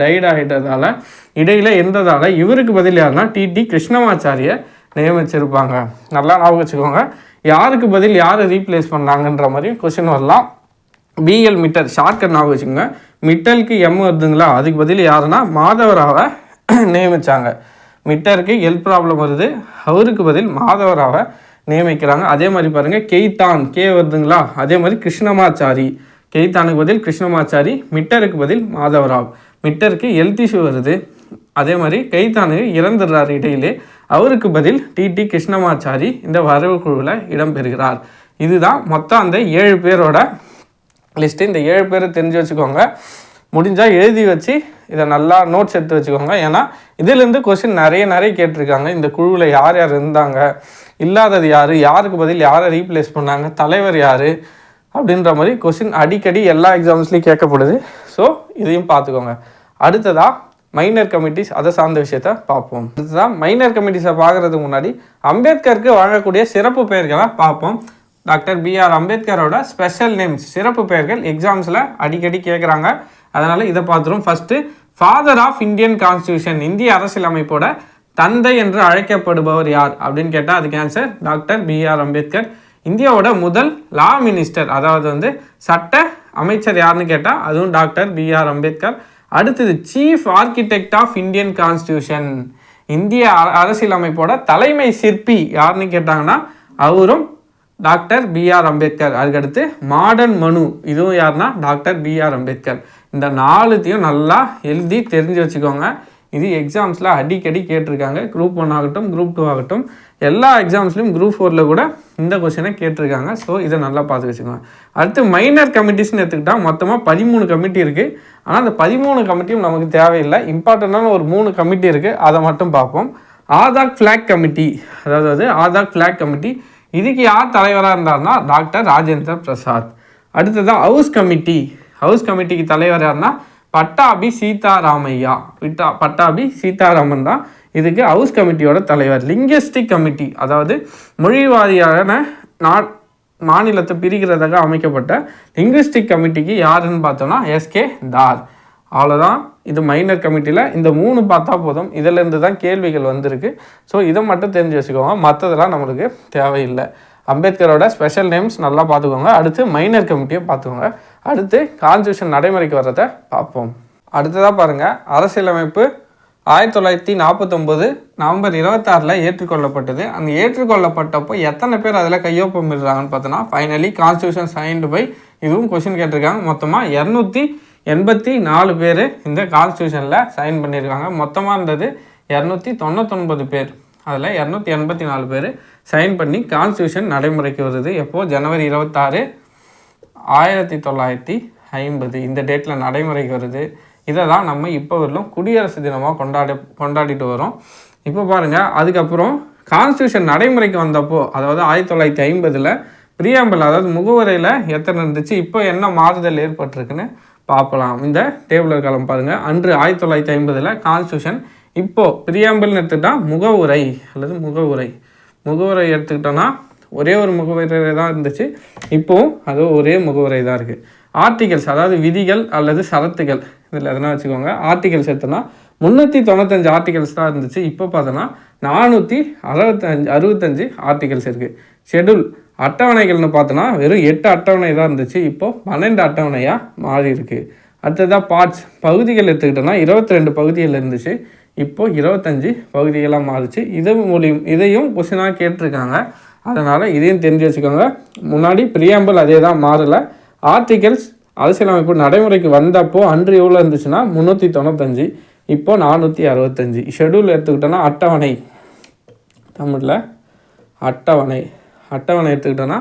டைட் ஆகிட்டதால இடையில இருந்ததால் இவருக்கு பதில் யாருன்னா டிடி கிருஷ்ணமாச்சாரியை நியமிச்சிருப்பாங்க. நல்லா ஞாபகம் வச்சுக்கோங்க. யாருக்கு பதில் யாரை ரீப்ளேஸ் பண்ணாங்கன்ற மாதிரி கொஷின் வரலாம். பிஎல் மிட்டர் ஷார்ட்கட் ஞாபகம் வச்சுக்கோங்க. மிட்டலுக்கு எம் வருதுங்களா? அதுக்கு பதில் யாருன்னா மாதவராவை நியமித்தாங்க மிட்டருக்கு ஹெல்த் ப்ராப்ளம் வருது. அவருக்கு பதில் மாதவராவை நியமிக்கிறாங்க. அதே மாதிரி பாருங்கள் கெய்தான் கே வருதுங்களா? அதே மாதிரி கிருஷ்ணமாச்சாரி. கெய்தானுக்கு பதில் கிருஷ்ணமாச்சாரி மிட்டருக்கு பதில் மாதவராவ். மிட்டருக்கு ஹெல்த் இஷ்யூ வருது. அதே மாதிரி கைத்தானுக்கு இறந்துடுறார் இடையிலே. அவருக்கு பதில் டிடி கிருஷ்ணமாச்சாரி இந்த வரவு குழுவில் இடம்பெறுகிறார். இதுதான் மொத்தம் அந்த ஏழு பேரோட லிஸ்ட்டு இந்த ஏழு பேரை தெரிஞ்சு வச்சுக்கோங்க. முடிஞ்சால் எழுதி வச்சு இதை நல்லா நோட்ஸ் எடுத்து வச்சுக்கோங்க. ஏன்னா இதுலேருந்து கொஸ்டின் நிறைய நிறைய கேட்டிருக்காங்க. இந்த குழுவில் யார் யார் இருந்தாங்க? இல்லாதது யார்? யாருக்கு பதில்? யாரை ரீப்ளேஸ் பண்ணாங்க? தலைவர் யார்? அப்படின்ற மாதிரி கொஸ்டின் அடிக்கடி எல்லா எக்ஸாம்ஸ்லேயும் கேட்கப்படுது. ஸோ இதையும் பார்த்துக்கோங்க. அடுத்ததாக மைனர் கமிட்டிஸ் அதை சார்ந்த விஷயத்த பார்ப்போம். அடுத்ததான் மைனர் கமிட்டிஸை பார்க்குறதுக்கு முன்னாடி அம்பேத்கருக்கு வழங்கக்கூடிய சிறப்பு பெயர்களை பார்ப்போம். டாக்டர் பிஆர் அம்பேத்கரோட ஸ்பெஷல் நேம்ஸ் சிறப்பு பெயர்கள் எக்ஸாம்ஸில் அடிக்கடி கேட்குறாங்க அதனால் இதை பார்த்துரும். First father of Indian constitution இந்திய அரசியலமைப்போட தந்தை என்று அழைக்கப்படுபவர் யார்? அப்படின்னு கேட்டால் அதுக்கு ஆன்சர் டாக்டர் பிஆர் அம்பேத்கர். இந்தியாவோட முதல் லா மினிஸ்டர் அதாவது வந்து சட்ட அமைச்சர் யாருன்னு கேட்டால் அதுவும் டாக்டர் பிஆர் அம்பேத்கர். அடுத்தது chief architect of Indian constitution இந்திய அ- அரசியலமைப்போட தலைமை சிற்பி யாருன்னு கேட்டாங்கன்னா அவரும் டாக்டர் பிஆர் அம்பேத்கர். அதுக்கடுத்து மாடர்ன் மனு. இதுவும் யாருன்னா? Doctor B R Ambedkar. இந்த நாலுத்தையும் நல்லா எழுதி தெரிஞ்சு வச்சுக்கோங்க. இது எக்ஸாம்ஸில் அடிக்கடி கேட்டிருக்காங்க. குரூப் ஒன் ஆகட்டும் குரூப் டூ ஆகட்டும். எல்லா எக்ஸாம்ஸ்லையும் குரூப் ஃபோரில் கூட இந்த கொஸ்டினை கேட்டிருக்காங்க. ஸோ இதை நல்லா பார்த்து வச்சுக்கோங்க. அடுத்து மைனர் கமிட்டிஸ்னு எடுத்துக்கிட்டால் மொத்தமாக பதிமூணு கமிட்டி இருக்குது ஆனால் அந்த பதிமூணு கமிட்டியும் நமக்கு தேவையில்லை. இம்பார்ட்டண்டான ஒரு மூணு கமிட்டி இருக்குது அதை மட்டும் பார்ப்போம். ஆதாக் ஃப்ளாக் கமிட்டி அதாவது ஆதாக் ஃப்ளாக் கமிட்டி இதுக்கு யார் தலைவராக இருந்தார்னா டாக்டர் ராஜேந்திர பிரசாத். அடுத்ததாக ஹவுஸ் கமிட்டி. ஹவுஸ் கமிட்டிக்கு தலைவர் யாருன்னா பட்டாபி சீதாராமையா. விட்டா பட்டாபி சீதாராமன் தான் இதுக்கு ஹவுஸ் கமிட்டியோட தலைவர். லிங்கஸ்டிக் கமிட்டி அதாவது மொழிவாரியான நா மாநிலத்தை பிரிக்கிறதாக அமைக்கப்பட்ட லிங்குஸ்டிக் கமிட்டிக்கு யாருன்னு பார்த்தோம்னா எஸ்கே தார். அவ்வளோதான் இது மைனர் கமிட்டியில் இந்த மூணு பார்த்தா போதும். இதிலேருந்து தான் கேள்விகள் வந்திருக்கு. ஸோ இதை மட்டும் தெரிஞ்சு வச்சுக்கோங்க. மற்றதெல்லாம் நம்மளுக்கு தேவையில்லை. அம்பேத்கரோட ஸ்பெஷல் நேம்ஸ் நல்லா பார்த்துக்கோங்க. அடுத்து மைனர் கமிட்டியை பார்த்துக்கோங்க. அடுத்து கான்ஸ்டியூஷன் நடைமுறைக்கு வர்றதை பார்ப்போம். அடுத்ததாக பாருங்கள் அரசியலமைப்பு ஆயிரத்தி தொள்ளாயிரத்தி நாற்பத்தொம்போது நவம்பர் இருபத்தாறில் ஏற்றுக்கொள்ளப்பட்டது. அந்த ஏற்றுக்கொள்ளப்பட்டப்போ எத்தனை பேர் அதில் கையொப்பமிடுறாங்கன்னு பார்த்தோன்னா ஃபைனலி கான்ஸ்டியூஷன் சைன்டு பை இதுவும் கொஷின் கேட்டிருக்காங்க. மொத்தமாக இரநூத்தி எண்பத்தி நாலு பேர் இந்த கான்ஸ்டியூஷனில் சைன் பண்ணியிருக்காங்க. மொத்தமாக இருந்தது இரநூத்தி தொண்ணூத்தொன்பது பேர். அதில் இரநூத்தி எண்பத்தி நாலு பேர் சைன் பண்ணி கான்ஸ்டியூஷன் நடைமுறைக்கு வருது. எப்போது ஜனவரி இருபத்தாறு ஆயிரத்தி தொள்ளாயிரத்தி ஐம்பது. இந்த டேட்டில் நடைமுறைக்கு வருது. இதை தான் நம்ம இப்போ வரலும் குடியரசு தினமாக கொண்டாடி கொண்டாடிட்டு வரோம். இப்போ பாருங்கள் அதுக்கப்புறம் கான்ஸ்டியூஷன் நடைமுறைக்கு வந்தப்போ அதாவது ஆயிரத்தி தொள்ளாயிரத்தி ஐம்பதில் பிரியாம்பல் அதாவது முகவரையில் எத்தனை இருந்துச்சு? இப்போ என்ன மாறுதல் ஏற்பட்டிருக்குன்னு பார்க்கலாம். இந்த டேபிளர் காலம் பாருங்கள் அன்று ஆயிரத்தி தொள்ளாயிரத்தி ஐம்பதில் கான்ஸ்டியூஷன் இப்போது பிரியாம்பல்னு எடுத்துக்கிட்டால் முகவுரை அல்லது முகவுரை. முகவுரை எடுத்துக்கிட்டோன்னா ஒரே ஒரு முகவுரை தான் இருந்துச்சு. இப்போவும் அது ஒரே முகவுரை தான் இருக்குது ஆர்டிகல்ஸ் அதாவது விதிகள் அல்லது சரத்துகள் இதில் எதனா வச்சுக்கோங்க. ஆர்டிகல்ஸ் எடுத்தோன்னா முந்நூற்றி தொண்ணூத்தஞ்சு ஆர்டிகல்ஸ் தான் இருந்துச்சு. இப்போ பார்த்தோன்னா நானூற்றி அறுபத்தஞ்சு அறுபத்தஞ்சு ஆர்டிகல்ஸ் இருக்குது ஷெட்யூல் அட்டவணைகள்னு பார்த்தோன்னா வெறும் எட்டு அட்டவணை தான் இருந்துச்சு. இப்போது பன்னெண்டு அட்டவணையாக மாறி இருக்குது அடுத்ததாக பார்ட்ஸ் பகுதிகள் எடுத்துக்கிட்டோன்னா இருபத்தி ரெண்டு பகுதிகள் இருந்துச்சு. இப்போது இருபத்தஞ்சி பகுதிகளாக மாறுச்சு. இது மூலியம் இதையும் கொஷினாக கேட்டிருக்காங்க. அதனால் இதையும் தெரிஞ்சு வச்சுக்கோங்க. முன்னாடி பிரியாம்பல் அதே தான் மாறலை. ஆர்டிகல்ஸ் அரசியலமைப்பு நடைமுறைக்கு வந்தப்போ அன்று எவ்வளோ இருந்துச்சுன்னா முந்நூற்றி தொண்ணூத்தஞ்சு இப்போ நானூற்றி அறுபத்தஞ்சு. ஷெட்யூல் எடுத்துக்கிட்டோன்னா அட்டவணை. தமிழில் அட்டவணை. அட்டவணை எடுத்துக்கிட்டோன்னா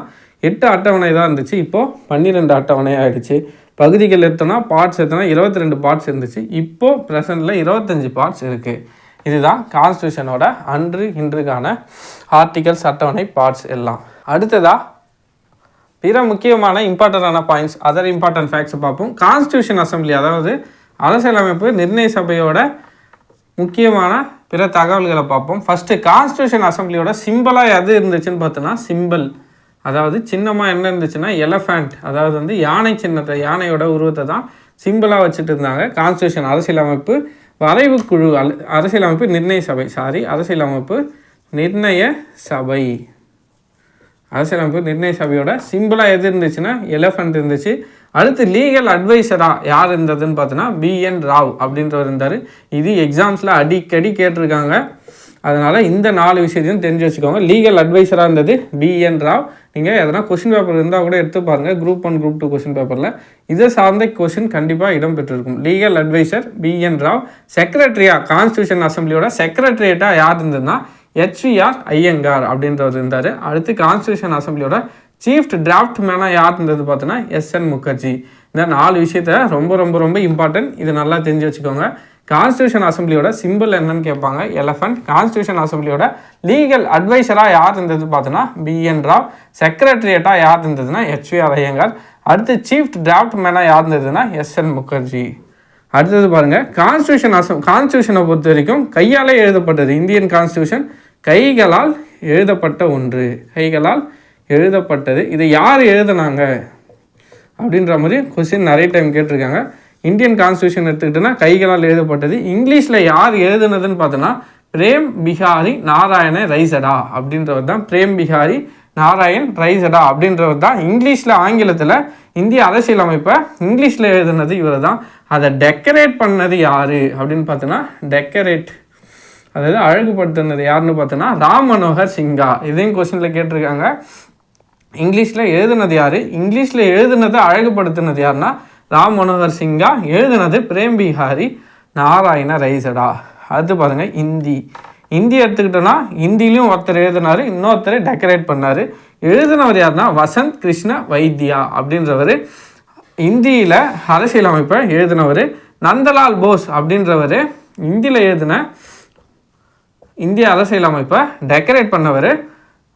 எட்டு அட்டவணை தான் இருந்துச்சு. இப்போது பன்னிரெண்டு அட்டவணை ஆகிடுச்சு பகுதிகள் எடுத்தோன்னா பார்ட்ஸ் எடுத்தோன்னா இருபத்தி ரெண்டு பார்ட்ஸ் இருந்துச்சு இப்போது ப்ரெசண்டில் இருபத்தஞ்சி பார்ட்ஸ் இருக்குது இதுதான் கான்ஸ்டியூஷனோட அன்று இன்றுக்கான ஆர்டிகல்ஸ் அட்டவணை பார்ட்ஸ் எல்லாம். அடுத்ததாக பிற முக்கியமான இம்பார்ட்டண்டான பாயிண்ட்ஸ் அதர் இம்பார்ட்டன்ட் ஃபேக்ட்ஸ் பார்ப்போம். கான்ஸ்டியூஷன் அசம்பிளி அதாவது அரசியலமைப்பு நிர்ணய சபையோட முக்கியமான பிற தகவல்களை பார்ப்போம். ஃபஸ்ட்டு கான்ஸ்டியூஷன் அசம்பிளியோட சிம்பிளாக எது இருந்துச்சுன்னு பார்த்தோன்னா சிம்பிள் அதாவது சின்னமாக என்ன இருந்துச்சுன்னா எலஃபண்ட் அதாவது வந்து யானை சின்னத்தை யானையோட உருவத்தை தான் சிம்பிளாக வச்சுட்டு இருந்தாங்க. கான்ஸ்டியூஷன் அரசியலமைப்பு வரைவு குழு அல் அரசியலமைப்பு நிர்ணய சபை. சாரி அரசியலமைப்பு நிர்ணய சபை. அரசியலமைப்பு நிர்ணய சபையோட சிம்பிளாக எது இருந்துச்சுன்னா எலஃபண்ட் இருந்துச்சு. அடுத்து லீகல் அட்வைசராக யார் இருந்ததுன்னு பார்த்தோன்னா பிஎன் ராவ் அப்படின்றவர் இருந்தார். இது எக்ஸாம்ஸில் அடிக்கடி கேட்டிருக்காங்க. அதனால் இந்த நாலு விஷயத்தையும் தெரிஞ்சு வச்சுக்கோங்க. லீகல் அட்வைசராக இருந்தது பிஎன் ராவ் நீங்கள் எதனா கொஷின் பேப்பர் இருந்தால் கூட எடுத்து பாருங்கள் group one group two question பேப்பரில் இதை சார்ந்த கொஷின் கண்டிப்பாக இடம்பெற்றிருக்கும். Legal adviser B N Rao செக்ரட்டரியா constitution அசம்பிளியோட செக்ரட்டரியேட்டாக யார் இருந்ததுன்னா ஹெச்விஆர் ஐயங்கார் அப்படின்றவர் இருந்தார். அடுத்து கான்ஸ்டியூஷன் அசம்பிளியோட சீஃப் டிராஃப்ட் மேனாக யார் இருந்தது பார்த்தோன்னா எஸ்என் முகர்ஜி இந்த நாலு விஷயத்த ரொம்ப ரொம்ப ரொம்ப இம்பார்ட்டன்ட் இது நல்லா தெரிஞ்சு வச்சுக்கோங்க. கான்ஸ்டியூஷன் அசம்பிளியோட சிம்பிள் என்னன்னு கேட்பாங்க. எலஃபண்ட் கான்ஸ்டியூஷன் அசம்பிளியோட லீகல் அட்வைசராக யார் இருந்தது பார்த்தோன்னா பிஎன் ராவ் செக்ரட்டரியேட்டாக யார் இருந்ததுன்னா ஹெச்விஆர் ஐயங்கார். அடுத்து சீஃப் டிராஃப்ட் மேனாக யார் இருந்ததுன்னா எஸ்என் முகர்ஜி அடுத்தது பாருங்க. கான்ஸ்டியூஷன் அசம் கான்ஸ்டியூஷனை பொறுத்த வரைக்கும் கையாலே எழுதப்பட்டது இந்தியன் கான்ஸ்டியூஷன் கைகளால் எழுதப்பட்ட ஒன்று. கைகளால் எழுதப்பட்டது. இதை யார் எழுதுனாங்க? அப்படின்ற மாதிரி கொஸ்டின் நிறைய டைம் கேட்டிருக்காங்க. இந்தியன் கான்ஸ்டியூஷன் எடுத்துக்கிட்டோன்னா கைகளால் எழுதப்பட்டது. இங்கிலீஷில் யார் எழுதுனதுன்னு பார்த்தோன்னா பிரேம் பிஹாரி நாராயண ரைசடா அப்படின்றவர் தான். பிரேம் பிஹாரி நாராயண் ரைசடா அப்படின்றவர் தான். இங்கிலீஷில் ஆங்கிலத்தில் இந்திய அரசியலமைப்பை இங்கிலீஷில் எழுதுனது இவர் தான் அதை டெக்கரேட் பண்ணது யார் அப்படின்னு பார்த்தோன்னா டெக்கரேட் அதாவது அழகுபடுத்தினது யாருன்னு பார்த்தோன்னா ராம் மனோகர் சிங்கா. இதையும் கொஸ்டினில் கேட்டிருக்காங்க. இங்கிலீஷில் எழுதுனது யார்? இங்கிலீஷில் எழுதுனதை அழகுபடுத்தினது யாருன்னா ராம் மனோகர் சிங்கா. எழுதுனது பிரேம் பிஹாரி நாராயண ரைசடா. அடுத்து பாருங்கள் இந்தி. இந்தி எடுத்துக்கிட்டோன்னா ஹிந்திலையும் ஒருத்தர் எழுதினார் இன்னொருத்தர் டெக்கரேட் பண்ணார். எழுதினவர் யாருன்னா வசந்த் கிருஷ்ண வைத்தியா அப்படின்றவர். இந்தியில் அரசியலமைப்பை எழுதினவர் நந்தலால் போஸ் அப்படின்றவர். இந்தியில் எழுதின இந்திய அரசியலமைப்பை டெக்கரேட் பண்ணவர்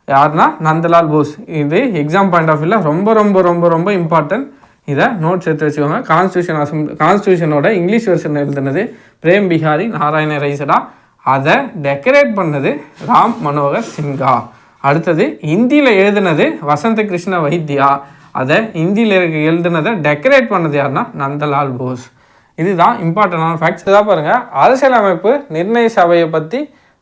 யாருன்னா நந்தலால் போஸ். இது எக்ஸாம் பாயிண்ட் ஆஃப் வியூவில் ரொம்ப ரொம்ப ரொம்ப ரொம்ப இம்பார்ட்டன்ட் இதை நோட்ஸ் எடுத்து வச்சுக்கோங்க. கான்ஸ்டியூஷன் அசம் கான்ஸ்டியூஷனோட இங்கிலீஷ் வெர்ஷன் எழுதுனது பிரேம் பிஹாரி நாராயண ரைசடா அதை டெக்கரேட் பண்ணது ராம் மனோகர் சிங்கா அடுத்தது ஹிந்தியில் எழுதுனது வசந்த கிருஷ்ண வைத்தியா. அதை ஹிந்தியில் எழுதுனதை டெக்கரேட் பண்ணது யாருன்னா நந்தலால் போஸ். இதுதான் இம்பார்ட்டண்டான ஃபேக்ட்ஸ் இதாக பாருங்கள் அரசியலமைப்பு நிர்ணய சபையை பற்றி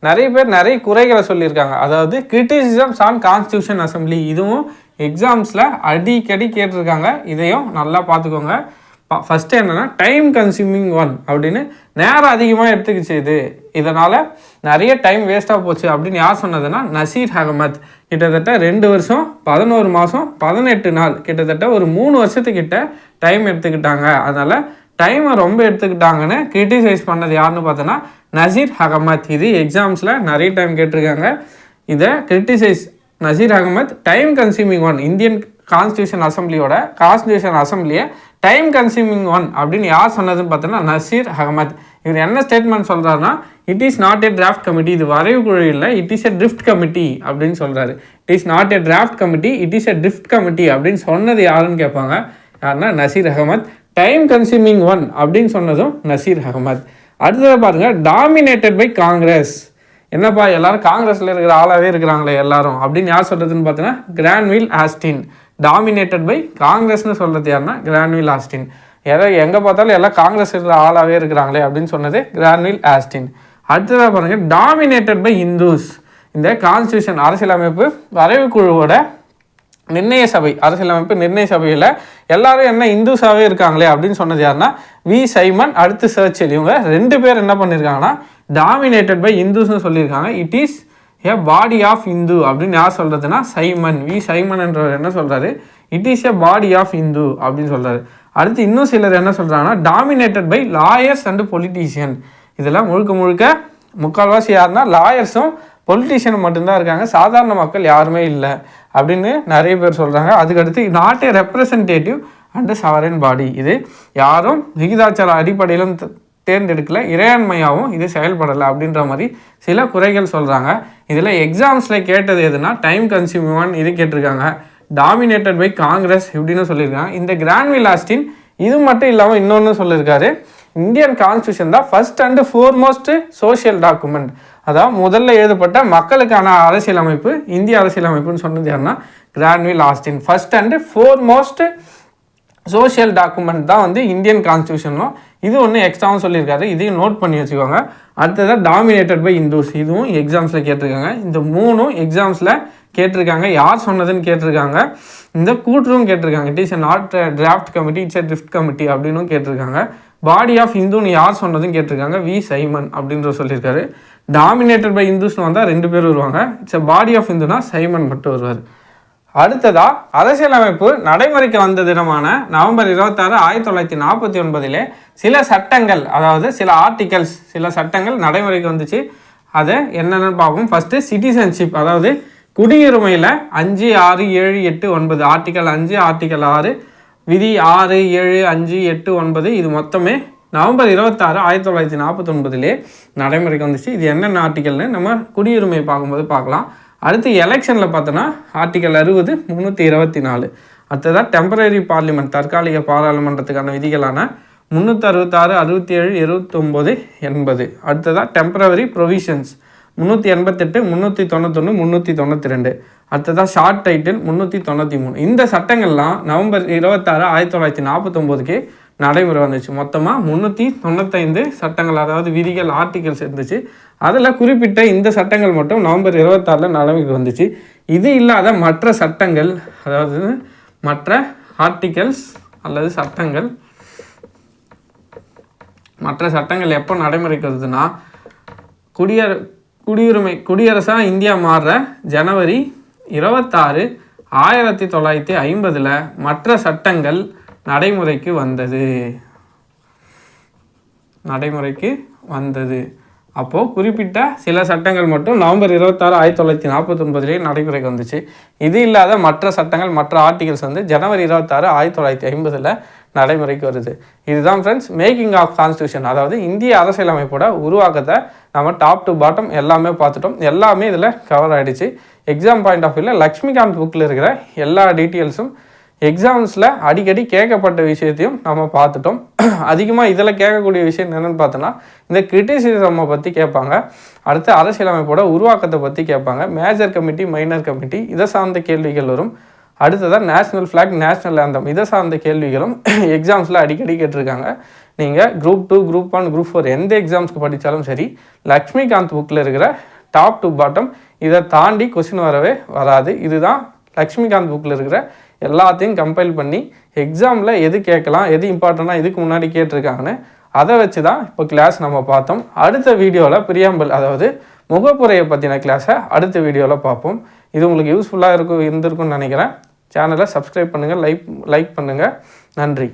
நிறைய பேர் நிறைய குறைகளை சொல்லியிருக்காங்க. அதாவது கிரிட்டிசிசம்ஸ் ஆன் கான்ஸ்டியூஷன் அசம்பிளி இதுவும் எக்ஸாம்ஸில் அடிக்கடி கேட்டிருக்காங்க. இதையும் நல்லா பார்த்துக்கோங்க. ஃபஸ்ட்டு என்னென்னா டைம் கன்சியூமிங் ஒன் அப்படின்னு நேரம் அதிகமாக எடுத்துக்கிச்சு இது. இதனால் நிறைய டைம் வேஸ்ட்டாக போச்சு. அப்படின்னு யார் சொன்னதுன்னா நசீர் அகமத். கிட்டத்தட்ட ரெண்டு வருஷம் பதினோரு மாதம் பதினெட்டு நாள் கிட்டத்தட்ட ஒரு மூணு வருஷத்துக்கிட்ட டைம் எடுத்துக்கிட்டாங்க. அதனால் டைமை ரொம்ப எடுத்துக்கிட்டாங்கன்னு கிரிட்டிசைஸ் பண்ணது யாருன்னு பார்த்தோன்னா நசீர் அகமத். இது எக்ஸாம்ஸில் நிறைய டைம் கேட்டிருக்காங்க. இதை criticise Nazir Ahmad. Time consuming one Indian constitution அசம்பிளியோட constitution அசம்பிளியை டைம் கன்சியூமிங் ஒன் அப்படின்னு யார் சொன்னதுன்னு பார்த்தோன்னா நசீர் அகமத். இவர் என்ன ஸ்டேட்மெண்ட் சொல்கிறாருன்னா it is not a draft committee இது வரைவு குழு இல்லை. It is a drift committee அப்படின்னு சொல்கிறாரு it is not a draft committee it is a drift committee அப்படின்னு சொன்னது யாருன்னு கேட்பாங்க? யாருன்னா Nazir Ahmad. Time consuming one அப்படின்னு சொன்னதும் நசீர் அகமத். அடுத்ததை பாருங்கள் டாமினேட்டட் பை காங்கிரஸ் என்னப்பா எல்லாரும் காங்கிரஸில் இருக்கிற ஆளாகவே இருக்கிறாங்களே எல்லாரும். அப்படின்னு யார் சொல்கிறதுன்னு பார்த்தீங்கன்னா கிராண்ட்வில் ஆஸ்டின் டாமினேட்டட் பை காங்கிரஸ்னு சொல்கிறது யாருன்னா கிராண்ட்வில் ஆஸ்டின் எதை எங்கே பார்த்தாலும் எல்லாம் காங்கிரஸ் இருக்கிற ஆளாகவே இருக்கிறாங்களே அப்படின்னு சொன்னது கிராண்ட்வில் ஆஸ்டின் அடுத்ததாக பாருங்கள் டாமினேட்டட் பை இந்துஸ் இந்த கான்ஸ்டியூஷன் அரசியலமைப்பு வரைவு குழுவோட நிர்ணய சபை அரசியலமைப்பு நிர்ணய சபையில் எல்லாரும் என்ன இந்துஸாகவே இருக்காங்களே அப்படின்னு சொன்னது யாருன்னா வி. சைமன் அடுத்து சர்ச்சில் இவங்க ரெண்டு பேர் என்ன பண்ணியிருக்காங்கன்னா டாமினேட்டட் பை இந்துஸ்னு சொல்லியிருக்காங்க. It is a body of Hindu அப்படின்னு யார் சொல்கிறதுனா சைமன். வி. சைமன் என்றவர் என்ன சொல்கிறாரு it is a body of Hindu அப்படின்னு சொல்கிறாரு அடுத்து இன்னும் சிலர் என்ன சொல்கிறாங்கன்னா dominated by lawyers and politician இதெல்லாம் முழுக்க முழுக்க முக்கால்வாசி யாருன்னா லாயர்ஸும் பொலிட்டீஷியன் மட்டும்தான் இருக்காங்க. சாதாரண மக்கள் யாருமே இல்லை. அப்படின்னு நிறைய பேர் சொல்கிறாங்க அதுக்கடுத்து நாட் ஏ ரெப்ரசன்டேட்டிவ் அண்ட் சவரன் பாடி இது யாரும் விகிதாச்சார அடிப்படையிலும் தேர்ந்தெடுக்கல இறையாண்மையாகவும் இது செயல்படலை அப்படின்ற மாதிரி சில குறைகள் சொல்கிறாங்க இதில் எக்ஸாம்ஸில் கேட்டது எதுனா டைம் கன்சியூமன் இது கேட்டிருக்காங்க. டாமினேட்டட் பை காங்கிரஸ் இப்படின்னு சொல்லியிருக்காங்க. இந்த கிராண்ட்வில் ஆஸ்டின் இது மட்டும் இல்லாமல் இன்னொன்று சொல்லியிருக்காரு. இந்தியன் கான்ஸ்டியூஷன் தான் first and foremost social document அதாவது முதல்ல எழுதப்பட்ட மக்களுக்கான அரசியலமைப்பு இந்திய அரசியலமைப்புன்னு சொன்னது யாருன்னா Granville Austin first and foremost social document தான் வந்து இந்தியன் கான்ஸ்டியூஷனும் இது ஒன்று எக்ஸ்ட்ராவும் சொல்லியிருக்காரு. இதையும் நோட் பண்ணி வச்சுக்கோங்க. அடுத்ததாக டாமினேட்டட் பை இந்துஸ் இதுவும் எக்ஸாம்ஸில் கேட்டிருக்காங்க. இந்த மூணும் எக்ஸாம்ஸில் கேட்டிருக்காங்க. யார் சொன்னதுன்னு கேட்டிருக்காங்க. இந்த கூட்டுரும் கேட்டிருக்காங்க. It is not draft committee it's a drift committee அப்படின்னும் கேட்டிருக்காங்க. பாடி ஆஃப் இந்துன்னு யார் சொன்னதுன்னு கேட்டிருக்காங்க. வி சைமன் அப்படின்ற சொல்லியிருக்காரு. டாமினேட்டட் பை இந்துஸ்னு வந்தால் ரெண்டு பேர் வருவாங்க. இட்ஸ் அ பாடி ஆஃப் இந்துனா சைமன் மட்டும் வருவார். அடுத்ததா அரசியலமைப்பு நடைமுறைக்கு வந்த தினமான நவம்பர் இருபத்தாறு ஆயிரத்தி தொள்ளாயிரத்தி நாற்பத்தி ஒன்பதிலே சில சட்டங்கள் அதாவது சில ஆர்டிகல்ஸ் சில சட்டங்கள் நடைமுறைக்கு வந்துச்சு. அதை என்னென்னு பார்ப்போம். ஃபஸ்ட்டு சிட்டிசன்ஷிப் அதாவது குடியுரிமையில் அஞ்சு ஆறு ஏழு எட்டு ஒன்பது ஆர்டிக்கல் அஞ்சு ஆர்டிக்கல் ஆறு விதி ஆறு ஏழு அஞ்சு எட்டு ஒன்பது இது மொத்தமே நவம்பர் இருபத்தாறு ஆயிரத்தி தொள்ளாயிரத்தி நாற்பத்தொன்பதுலே நடைமுறைக்கு வந்துச்சு. இது என்னென்ன ஆர்டிக்கல்னு நம்ம குடியுரிமை பார்க்கும்போது பார்க்கலாம். அடுத்து எலெக்ஷனில் பார்த்தோன்னா ஆர்டிக்கல் அறுபது முந்நூற்றி இருபத்தி நாலு அடுத்ததாக டெம்பரரி பார்லிமெண்ட் தற்காலிக பாராளுமன்றத்துக்கான விதிகளான முந்நூற்றி அறுபத்தாறு அறுபத்தி ஏழு இருபத்தொம்போது எண்பது அடுத்ததாக டெம்பரவரி ப்ரொவிஷன்ஸ் முந்நூற்றி எண்பத்தெட்டு முந்நூற்றி தொண்ணூத்தொன்று முந்நூற்றி தொண்ணூற்றி ரெண்டு அடுத்ததாக ஷார்ட் டைட்டில் முந்நூற்றி தொண்ணூற்றி மூணு. இந்த சட்டங்கள்லாம் நவம்பர் இருபத்தாறு ஆயிரத்தி தொள்ளாயிரத்தி நாற்பத்தொம்போதுக்கு நடைமுறை வந்துச்சு. மொத்தமாக முந்நூற்றி தொண்ணூத்தைந்து சட்டங்கள் அதாவது விதிகள் ஆர்டிகல்ஸ் இருந்துச்சு. அதில் குறிப்பிட்ட இந்த சட்டங்கள் மட்டும் நவம்பர் இருபத்தாறில் நடைமுறைக்கு வந்துச்சு. இது இல்லாத மற்ற சட்டங்கள் அதாவது மற்ற ஆர்டிகல்ஸ் அல்லது சட்டங்கள் மற்ற சட்டங்கள் எப்போ நடைமுறைக்கு வருதுன்னா குடியர குடியுரிமை குடியரசாக இந்தியா மாறுற ஜனவரி இருபத்தாறு ஆயிரத்தி தொள்ளாயிரத்தி ஐம்பதில் மற்ற சட்டங்கள் நடைமுறைக்கு வந்தது. நடைமுறைக்கு வந்தது. அப்போது குறிப்பிட்ட சில சட்டங்கள் மட்டும் நவம்பர் இருபத்தாறு ஆயிரத்தி தொள்ளாயிரத்தி நாற்பத்தொன்பதுலேயே நடைமுறைக்கு வந்துச்சு. இது இல்லாத மற்ற சட்டங்கள் மற்ற ஆர்டிகல்ஸ் வந்து ஜனவரி இருபத்தாறு ஆயிரத்தி தொள்ளாயிரத்தி ஐம்பதில் நடைமுறைக்கு வருது. இதுதான் ஃப்ரெண்ட்ஸ் மேக்கிங் ஆஃப் கான்ஸ்டியூஷன் அதாவது இந்திய அரசியலமைப்போட உருவாக்கத்தை நம்ம டாப் டு பாட்டம் எல்லாமே பார்த்துட்டோம். எல்லாமே இதில் கவர் ஆகிடுச்சு எக்ஸாம் பாயிண்ட் ஆஃப் வியூவில் லக்ஷ்மிகாந்த் புக்கில் இருக்கிற எல்லா டீட்டெயில்ஸும் எக்ஸாம்ஸில் அடிக்கடி கேட்கப்பட்ட விஷயத்தையும் நம்ம பார்த்துட்டோம். அதிகமாக இதில் கேட்கக்கூடிய விஷயம் என்னென்னு பார்த்தோன்னா இந்த கிரிட்டிசிசமை பற்றி கேட்பாங்க. அடுத்து அரசியலமைப்போட உருவாக்கத்தை பற்றி கேட்பாங்க. மேஜர் கமிட்டி மைனர் கமிட்டி இதை சார்ந்த கேள்விகள் வரும். அடுத்ததான் நேஷ்னல் ஃப்ளாக் நேஷ்னல் ஆந்தம் இதை சார்ந்த கேள்விகளும் எக்ஸாம்ஸில் அடிக்கடி கேட்டிருக்காங்க. நீங்கள் group two group one group four எந்த எக்ஸாம்ஸ்க்கு படித்தாலும் சரி லக்ஷ்மிகாந்த் புக்கில் இருக்கிற டாப் டு பாட்டம் இதை தாண்டி கொஸ்டின் வரவே வராது. இதுதான் லக்ஷ்மிகாந்த் புக்கில் இருக்கிற எல்லாத்தையும் கம்பைல் பண்ணி எக்ஸாமில் எது கேட்கலாம் எது இம்பார்ட்டண்ட்டாக இதுக்கு முன்னாடி கேட்டிருக்காங்கன்னு அதை வச்சு தான் இப்போ கிளாஸ் நம்ம பார்த்தோம். அடுத்த வீடியோவில் பிரியாம்பல் அதாவது முகப்புரையை பற்றின கிளாஸை அடுத்த வீடியோவில் பார்ப்போம். இது உங்களுக்கு யூஸ்ஃபுல்லாக இருக்கும் இருந்திருக்கும்னு நினைக்கிறேன். சேனலை சப்ஸ்கிரைப் பண்ணுங்கள் லைக் லைக் பண்ணுங்கள் நன்றி.